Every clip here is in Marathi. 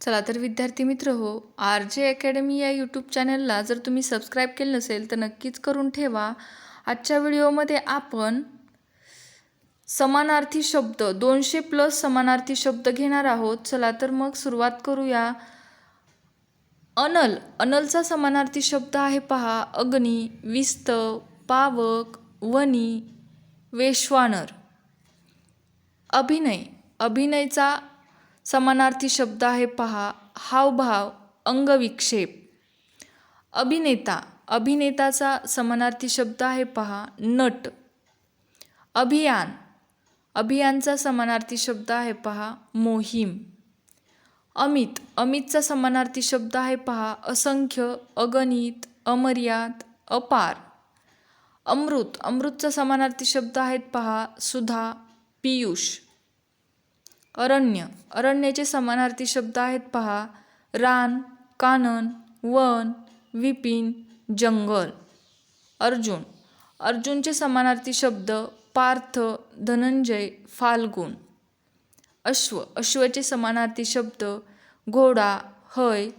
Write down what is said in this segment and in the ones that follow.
चला तर विद्यार्थी मित्र हो आर जे अकॅडमी या यूट्यूब चॅनलला जर तुम्ही सबस्क्राईब केलं नसेल तर नक्कीच करून ठेवा. आजच्या व्हिडिओमध्ये आपण समानार्थी शब्द दोनशे प्लस समानार्थी शब्द घेणार आहोत. चला तर मग सुरुवात करूया. अनल अनलचा समानार्थी शब्द आहे पहा अग्नी विस्त पावक वनी वेश्वानर. अभिनय अभिनयचा समानार्थी शब्द आहे पहा हावभाव अंगविक्षेप. अभिनेता अभिनेताचा समानार्थी शब्द आहे पहा नट. अभियान अभियानचा समानार्थी शब्द आहे पहा मोहीम. अमित अमितचा समानार्थी शब्द आहे पहा असंख्य अगणित अमर्याद अपार. अमृत अमृतचा समानार्थी शब्द आहेत पहा सुधा पियुष. अरण्य. अरण्याचे समानार्थी शब्द आहेत पहा. रान कानन वन विपिन जंगल. अर्जुन. अर्जुनचे समानार्थी शब्द पार्थ धनंजय फाल्गुन. अश्व. अश्वचे समानार्थी शब्द घोडा हय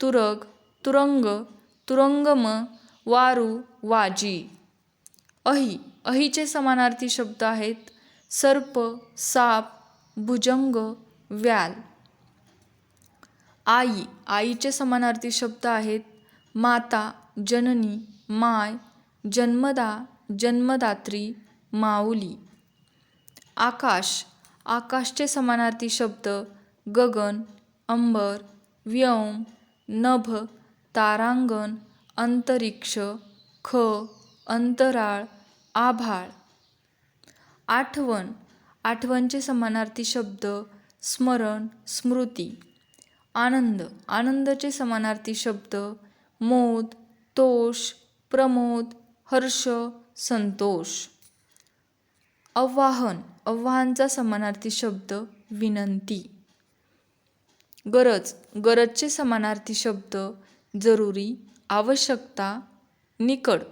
तुरग तुरंग तुरंगम वारू वाजी. अही. अहीचे समानार्थी शब्द आहेत सर्प साप भुजंग व्याल. आई आईचे समानार्थी शब्द आहेत. माता जननी माय जन्मदा जन्मदात्री माऊली. आकाश आकाशचे समानार्थी शब्द गगन अंबर व्योम नभ तारांगण अंतरिक्ष ख अंतराळ आभाळ. आठवण आठवणचे समानार्थी शब्द स्मरण स्मृती. आनंद. आनंदचे समानार्थी शब्द मोद तोष प्रमोद हर्ष संतोष. आव्हान. आव्हानचा समानार्थी शब्द विनंती. गरज. गरजचे समानार्थी शब्द जरुरी आवश्यकता निकड.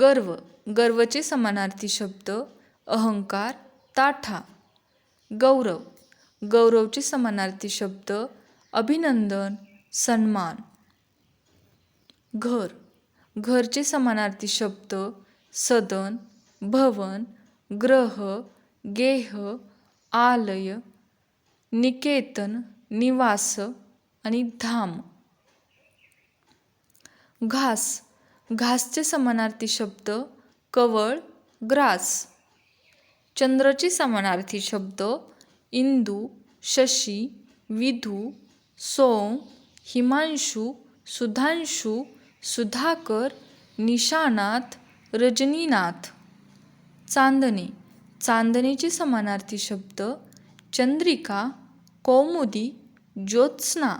गर्व. गर्वचे समानार्थी शब्द अहंकार ताठा गौरव. गौरवचे समानार्थी शब्द अभिनंदन सन्मान. घर. घरचे समानार्थी शब्द सदन भवन ग्रह गेह आलय निकेतन निवास आणि धाम. घास. घासचे समानार्थी शब्द कवळ ग्रास. चंद्रचे समानार्थी शब्द इंदू शशी विधू सोम हिमांशू सुधांशू सुधाकर निशानाथ रजनीनाथ. चांदणे. चांदणेचे समानार्थी शब्द चंद्रिका कौमुदी ज्योत्स्ना.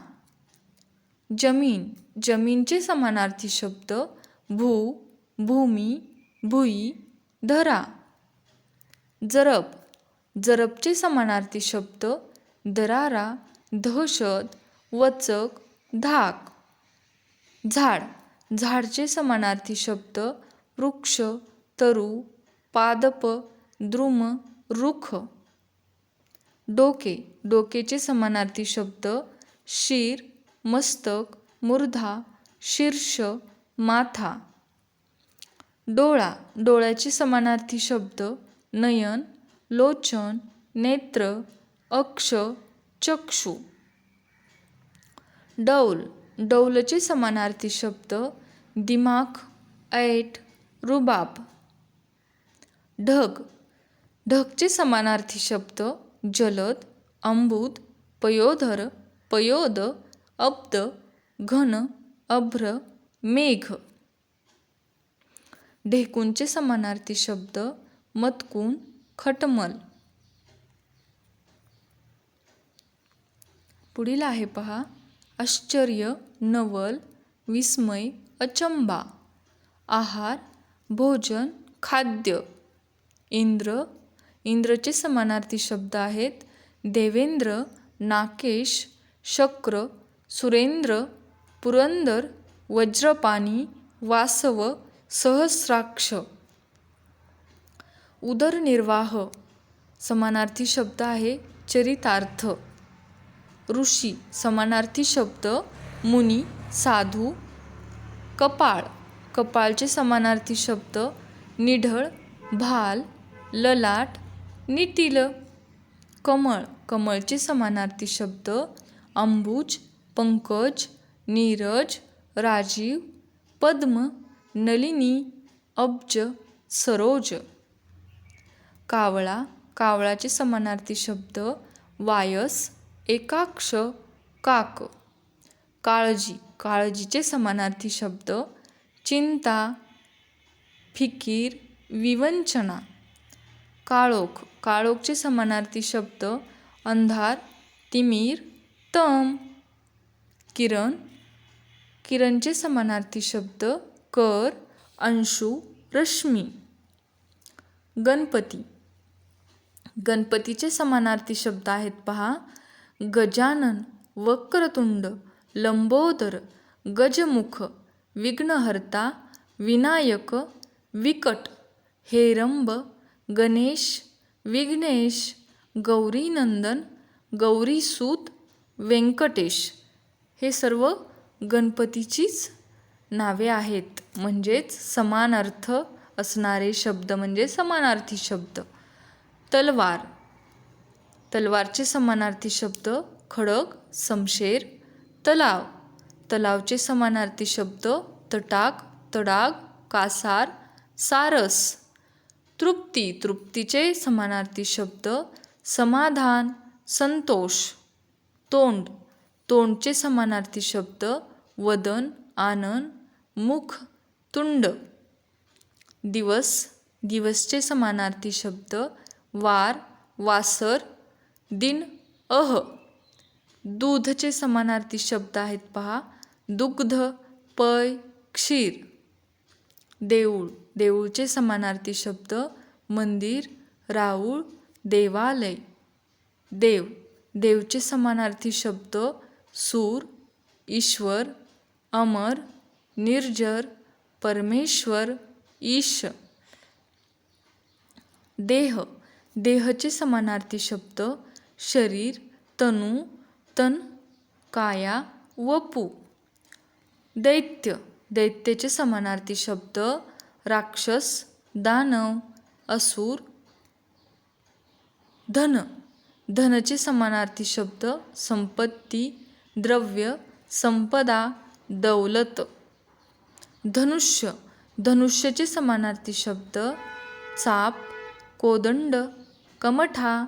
जमीन. जमीनचे समानार्थी शब्द भू भूमी भुई धरा. जरब. जरबचे समानार्थी शब्द दरारा दहशत वचक धाक. झाड. झाडचे समानार्थी शब्द वृक्ष तरु पादप द्रुम रुख. डोके. डोकेचे समानार्थी शब्द शिर मस्तक मूर्धा शीर्ष माथा. डोळा. डोळ्याचे समानार्थी शब्द नयन लोचन नेत्र अक्ष चक्षु. डौल डौलचे समानार्थी शब्द दिमाख ऐट रुबाब. ढग ढगचे समानार्थी शब्द जलद अंबुद पयोधर पयोद अब्द घन अभ्र मेघ. ढेकूनचे समानार्थी शब्द मतकून खटमल. पुढील आहे पहा. आश्चर्य नवल विस्मय अचंबा. आहार भोजन खाद्य. इंद्र इंद्रचे समानार्थी शब्द आहेत. देवेंद्र नाकेश शक्र सुरेंद्र पुरंदर वज्रपाणी वासव सहस्राक्ष. उदरनिर्वाह समानार्थी शब्द आहे चरितार्थ. ऋषी समानार्थी शब्द मुनी साधू कपाळ. कपाळचे समानार्थी शब्द निढळ भाल ललाट निटील. कमळ कमळचे समानार्थी शब्द अंबुज पंकज नीरज राजीव पद्म नलिनी अब्ज सरोज. कावळा कावळाचे समानार्थी शब्द वायस एकाक्ष काक. काळजी काळजीचे समानार्थी शब्द चिंता फिकीर विवंचना. काळोख काळोखचे समानार्थी शब्द अंधार तिमीर तम. किरण किरणचे समानार्थी शब्द कर अंशू रश्मी. गणपती गणपतीचे समानार्थी शब्द आहेत पहा. गजानन वक्रतुंड लंबोदर गजमुख विघ्नहर्ता विनायक विकट हेरंब गणेश विघ्नेश गौरीनंदन गौरीसूत व्यंकटेश हे सर्व गणपतीचीच नावे आहेत. म्हणजेच समान अर्थ असणारे शब्द म्हणजे समानार्थी शब्द. तलवार. तलवारचे समानार्थी शब्द खडक समशेर तलाव. तलावचे समानार्थी शब्द तटाक तडाग कासार सारस. तृप्ती तृप्तीचे समानार्थी शब्द समाधान संतोष. तोंड तोंडचे समानार्थी शब्द वदन आनंद मुख तुंड. दिवस दिवसचे समानार्थी शब्द वार वासर दिन अह. दूधचे समानार्थी शब्द आहेत पहा. दुग्ध पय क्षीर. देऊळ देऊळचे समानार्थी शब्द मंदिर राऊळ देवालय. देव देवचे समानार्थी शब्द सूर ईश्वर अमर निर्जर परमेश्वर ईश. देह देहचे समानार्थी शब्द शरीर तनू तन काया व पू. दैत्य. दैत्याचे समानार्थी शब्द राक्षस दानव असूर धन. धनचे समानार्थी शब्द संपत्ती द्रव्य संपदा दौलत. धनुष्य. धनुष्यचे समानार्थी शब्द चाप कोदंड कमठा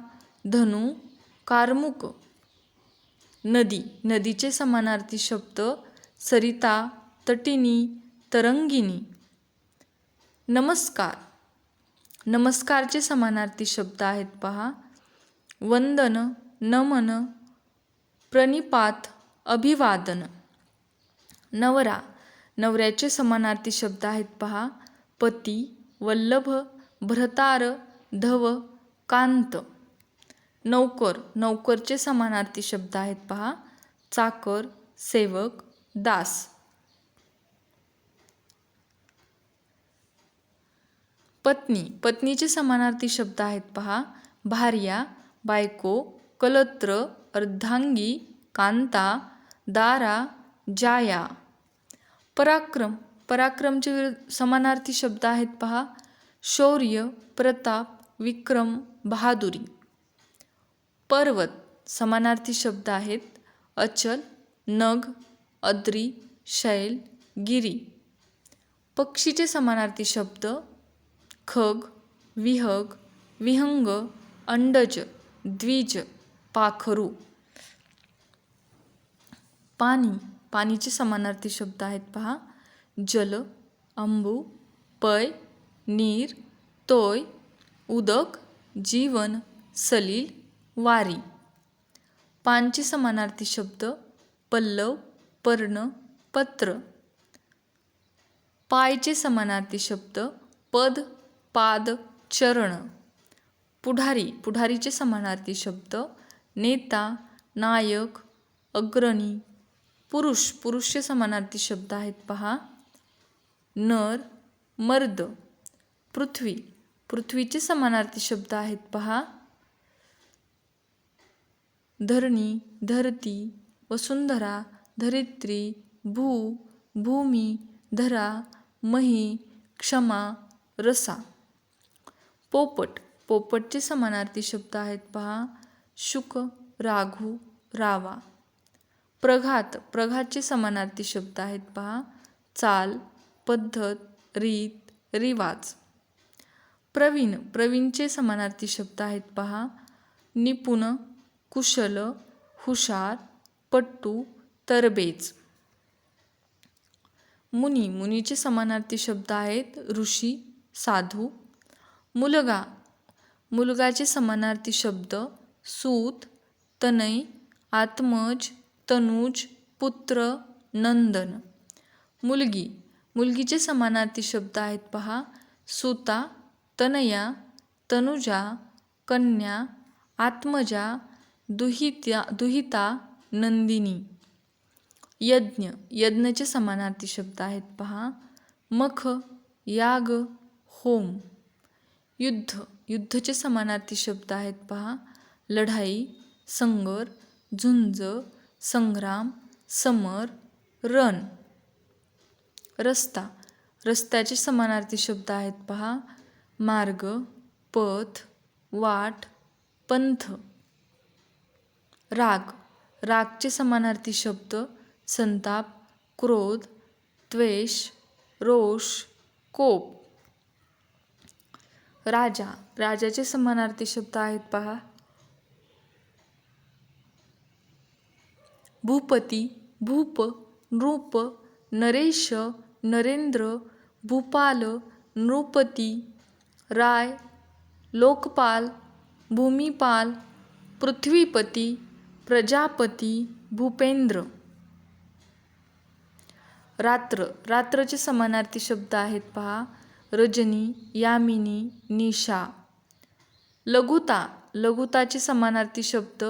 धनु कार्मुक नदी. नदीचे समानार्थी शब्द सरिता तटिनी तरंगिणी नमस्कार. नमस्कारचे समानार्थी शब्द आहेत पहा. वंदन नमन प्रणिपात अभिवादन. नवरा. नवऱ्याचे समानार्थी शब्द आहेत पहा. पती वल्लभ भ्रतार धव कांत नौकर नौकरचे समानार्थी शब्द आहेत पहा. चाकर सेवक दास. पत्नी पत्नीचे समानार्थी शब्द आहेत पहा. भार्या बायको कलत्र अर्धांगी कांता दारा जाया. पराक्रम पराक्रमचे विरुद्ध समानार्थी शब्द आहेत पहा. शौर्य प्रताप विक्रम बहादुरी. पर्वत समानार्थी शब्द आहेत. अचल नग अद्री शैल गिरी. पक्षीचे समानार्थी शब्द खग विहग विहंग अंडज द्विज पाखरू. पाणी पाणीचे समानार्थी शब्द आहेत पहा. जल अंबू पय नीर तोय उदक जीवन सलील वारी. पानचे समानार्थी शब्द पल्लव पर्ण पत्र. पायचे समानार्थी शब्द पद पाद चरण. पुढारी पुढारीचे समानार्थी शब्द नेता नायक अग्रणी. पुरुष पुरुषचे समानार्थी शब्द आहेत पहा. नर मर्द. पृथ्वी. पृथ्वीचे समानार्थी शब्द आहेत पहा. धरणी धरती वसुंधरा धरित्री भू भूमी धरा मही क्षमा रसा. पोपट पोपटचे समानार्थी शब्द आहेत पहा. शुक राघू रावा. प्रघात प्रघातचे समानार्थी शब्द आहेत पहा. चाल पद्धत रीत रिवाज. प्रवीण प्रवीणचे समानार्थी शब्द आहेत पहा. निपुण कुशल हुशार पट्टू तरबेज. मुनी मुनीचे समानार्थी शब्द आहेत ऋषी साधू. मुलगा मुलगाचे समानार्थी शब्द सूत तनय आत्मज तनुज पुत्र नंदन. मुलगी मुलगीचे समानार्थी शब्द आहेत पहा. सुता तनया तनुजा कन्या आत्मजा दुहित्या दुहिता नंदिनी. यज्ञ यज्ञचे समानार्थी शब्द आहेत पहा. मख याग होम. युद्ध युद्धचे समानार्थी शब्द आहेत पहा. लढाई संगर झुंज संग्राम समर रण. रस्ता रस्त्याचे समानार्थी शब्द आहेत पहा. मार्ग पथ वाट पंथ. राग रागचे समानार्थी शब्द संताप क्रोध द्वेष रोष कोप. राजा राजाचे समानार्थी शब्द आहेत पहा. भूपती भूप नृप नरेश नरेंद्र भूपाल नृपती. राय लोकपाल भूमिपाल पृथ्वीपती प्रजापती भूपेंद्र. रात्र. रात्रचे समानार्थी शब्द आहेत पहा. रजनी यामिनी निशा. लघुता. लघुताचे समानार्थी शब्द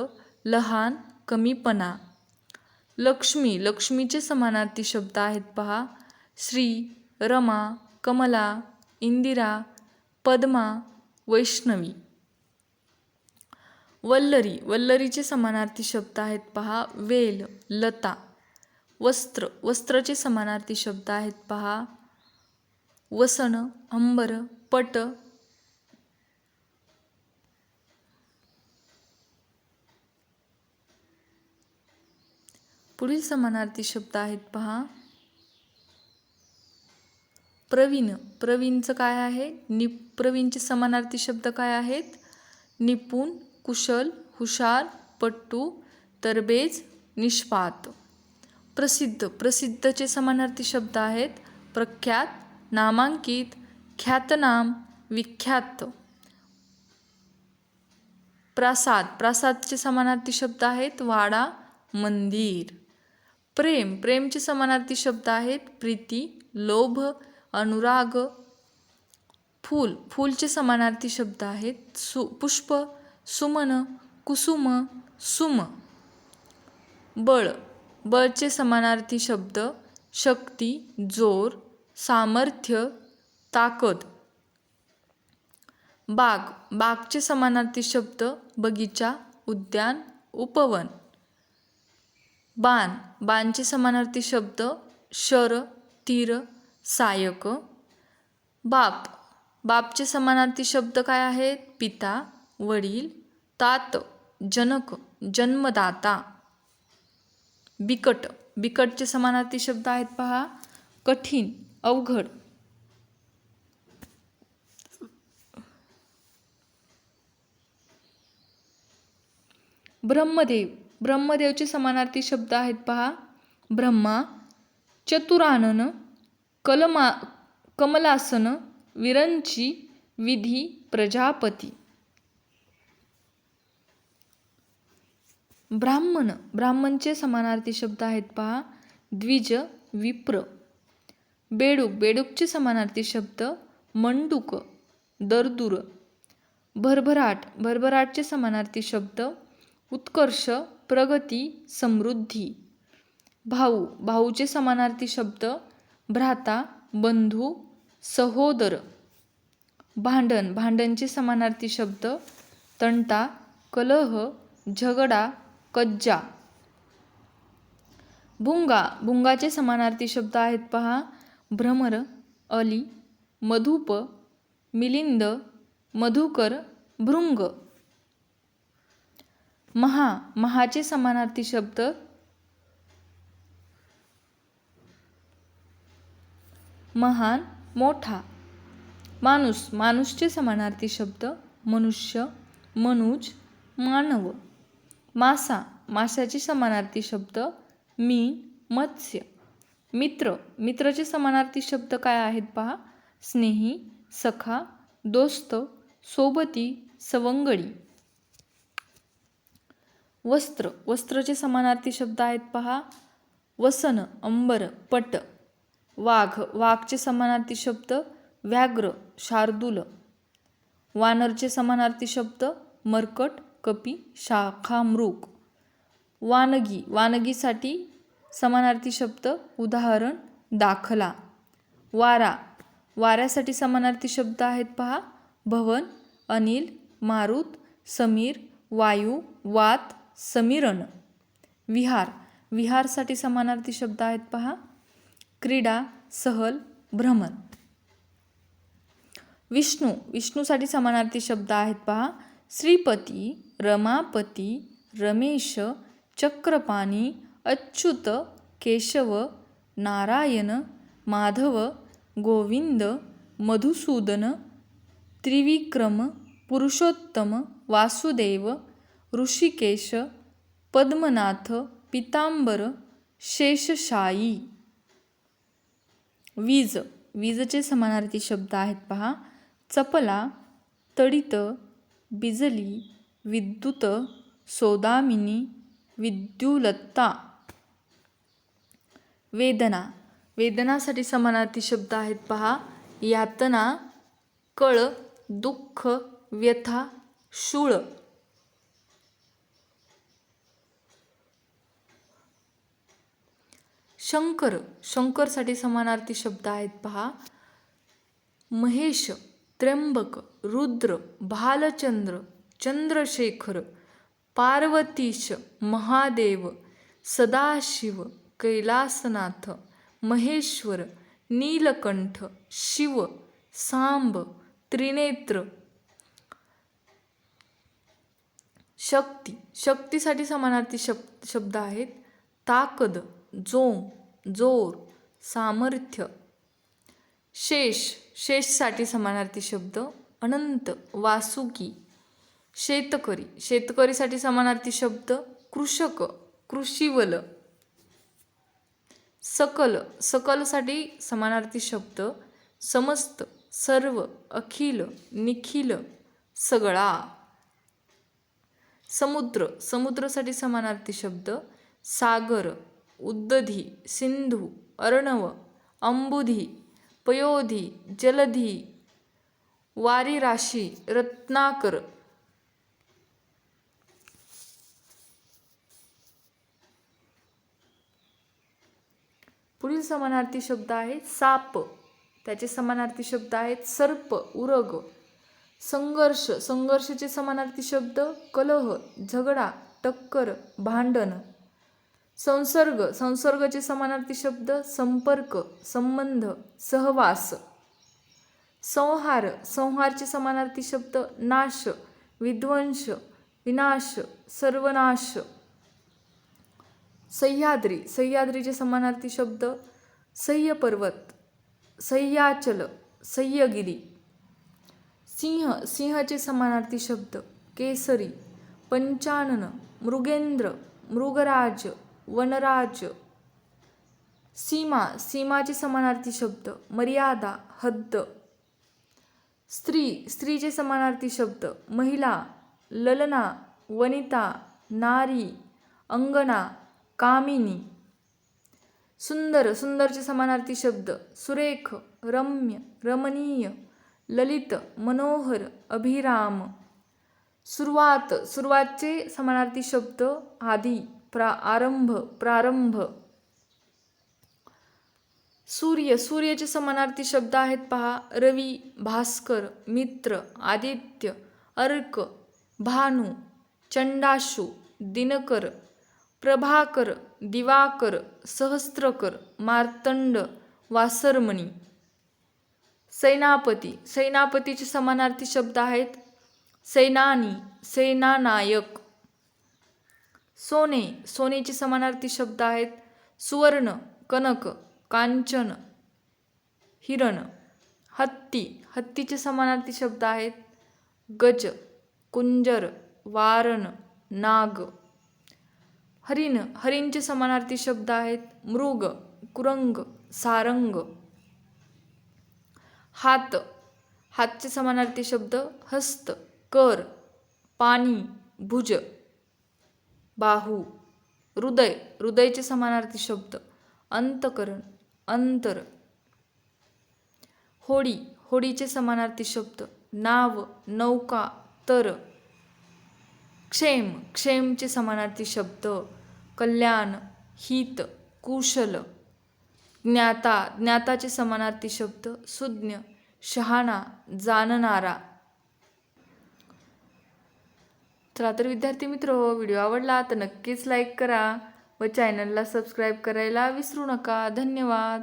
लहान कमीपणा. लक्ष्मी. लक्ष्मीचे समानार्थी शब्द आहेत पहा. श्री रमा कमला इंदिरा पद्मा वैष्णवी. वल्लरी वल्लरीचे समानार्थी शब्द आहेत पहा वेल लता. वस्त्र वस्त्रचे समानार्थी शब्द आहेत पहा वसन अंबर पट. पुढील समानार्थी शब्द आहेत पहा प्रवीण. प्रवीणचं काय आहे? नि प्रवीणचे समानार्थी शब्द काय आहेत? निपुण कुशल हुशार पट्टू तरबेज निष्पात. प्रसिद्ध. प्रसिद्धचे समानार्थी शब्द आहेत प्रख्यात नामांकित ख्यातनाम विख्यात. प्रासाद. प्रासादचे समानार्थी शब्द आहेत वाडा मंदिर. प्रेम. प्रेमचे समानार्थी शब्द आहेत प्रीती लोभ अनुराग फूल. फूलचे समानार्थी शब्द आहेत. सु पुष्प सुमन कुसुम सुम. बळ. बळचे समानार्थी शब्द शक्ती जोर सामर्थ्य ताकद. बाग. बागचे समानार्थी शब्द बगीचा उद्यान उपवन. बाण. बाणचे समानार्थी शब्द शर तीर सायक बाप. बापचे समानार्थी शब्द काय आहेत? पिता वडील तात जनक जन्मदाता. बिकट. बिकटचे समानार्थी शब्द आहेत पहा. कठीण अवघड. ब्रह्मदेव. ब्रह्मदेवचे समानार्थी शब्द आहेत पहा. ब्रह्मा चतुरानन कलमा कमलासन विरंची विधी प्रजापती. ब्राह्मण ब्राह्मणचे समानार्थी शब्द आहेत पहा. द्विज विप्र. बेडूक बेडूकचे समानार्थी शब्द मंडूक दरदूर. भरभराट भरभराटचे समानार्थी शब्द उत्कर्ष प्रगती समृद्धी. भाऊ भाऊचे समानार्थी शब्द भ्राता बंधू सहोदर. भांडण भांडणचे समानार्थी शब्द तंटा कलह झगडा कज्जा. भुंगा भुंगाचे समानार्थी शब्द आहेत पहा. भ्रमर अली मधुप मिलिंद मधुकर भृंग. महा महाचे समानार्थी शब्द महान मोठा. माणूस माणूसचे समानार्थी शब्द मनुष्य मनुज मानव. मासा माशाचे समानार्थी शब्द मीन मत्स्य. मित्र मित्रचे समानार्थी शब्द काय आहेत पहा? स्नेही सखा दोस्त सोबती सवंगडी. वस्त्र वस्त्रचे समानार्थी शब्द आहेत पहा? वसन अंबर पट. वाघ वाघचे समानार्थी शब्द व्याघ्र शार्दूल. वानरचे समानार्थी शब्द मरकट कपी शाखा मृग. वानगी वानगीसाठी समानार्थी शब्द उदाहरण दाखला. वारा वाऱ्यासाठी समानार्थी शब्द आहेत पहा. भवन अनिल मारुत समीर वायू वात समीरण विहार विहारसाठी समानार्थी शब्द आहेत पहा. क्रीडा सहल भ्रमण. विष्णू विष्णूसाठी समानार्थी शब्द आहेत पहा. श्रीपती रमापती रमेश चक्रपाणी अच्युत केशव नारायण माधव गोविंद मधुसूदन त्रिविक्रम पुरुषोत्तम वासुदेव ऋषिकेश पद्मनाथ पितांबर शेषशायी. वीज वीजचे समानार्थी शब्द आहेत पहा. चपला तडित बिजली विद्युत सोदामिनी विद्युलत्ता वेदना वेदनासाठी समानार्थी शब्द आहेत पहा. यातना कळ दुःख व्यथा शूळ. शंकर शंकरसाठी समानार्थी शब्द आहेत पहा. महेश त्र्यंबक रुद्र भालचंद्र चंद्रशेखर पार्वतीश महादेव सदाशिव कैलासनाथ महेश्वर नीलकंठ शिव सांब त्रिनेत्र. शक्ती शक्तीसाठी समानार्थी शब्द शब्द आहेत ताकद जोम जोर सामर्थ्य. शेष शेषसाठी समानार्थी शब्द अनंत वासुकी. शेतकरी शेतकरीसाठी समानार्थी शब्द कृषक कृषीवल. सकल सकलसाठी समानार्थी शब्द समस्त सर्व अखिल निखिल सगळा. समुद्र समुद्रासाठी समानार्थी शब्द सागर. उद्दधी सिंधू अर्णव अंबुधी पयोधी जलधी वारीराशी रत्नाकर पुढील समानार्थी शब्द आहेत साप. त्याचे समानार्थी शब्द आहेत सर्प उरग. संघर्ष. संघर्षाचे समानार्थी शब्द कलह झगडा टक्कर भांडण. संसर्ग संसर्गाचे समानार्थी शब्द संपर्क संबंध सहवास. संहार संहारचे समानार्थी शब्द नाश विध्वंस विनाश सर्वनाश. सह्याद्री सह्याद्रीचे समानार्थी शब्द सह्य पर्वत सह्याचल सह्यगिरी. सिंह सिंहाचे समानार्थी शब्द केसरी पंचानन मृगेंद्र मृगराज वनराज. सीमा सीमाचे समानार्थी शब्द. मर्यादा हद्द. स्त्री स्त्रीचे समानार्थी शब्द. महिला ललना वनिता नारी अंगना कामिनी. सुंदर सुंदरचे समानार्थी शब्द. सुरेख रम्य रमणीय. ललित मनोहर अभिराम. सुरुवात सुरुवातचे समानार्थी शब्द आधी प्रा आरंभ प्रारंभ. सूर्य सूर्याचे समानार्थी शब्द आहेत पहा. रवी भास्कर मित्र आदित्य अर्क भानू चंडाशू दिनकर प्रभाकर दिवाकर सहस्त्रकर मार्तंड वासरमणी. सेनापती सेनापतीचे समानार्थी शब्द आहेत. सेनानी सेनानायक. सोने सोनेचे समानार्थी शब्द आहेत. सुवर्ण कनक कांचन हिरण हत्ती. हत्तीचे समानार्थी शब्द आहेत. गज कुंजर वारण नाग. हरिण हरिणचे समानार्थी शब्द आहेत. मृग कुरंग सारंग. हात हातचे समानार्थी शब्द हस्त कर पाणी भुज. बाहू हृदय हृदयचे समानार्थी शब्द अंतकरण अंतर. होडी होडीचे समानार्थी शब्द नाव नौका तर. क्षेम क्षेमचे समानार्थी शब्द कल्याण हित कुशल. ज्ञाता ज्ञाताचे समानार्थी शब्द सुज्ञ शहाणा जाणणारा. चला तर विद्यार्थी मित्र व्हिडिओ आवडला तर नक्कीच लाईक करा व चॅनलला सबस्क्राईब करायला विसरू नका. धन्यवाद.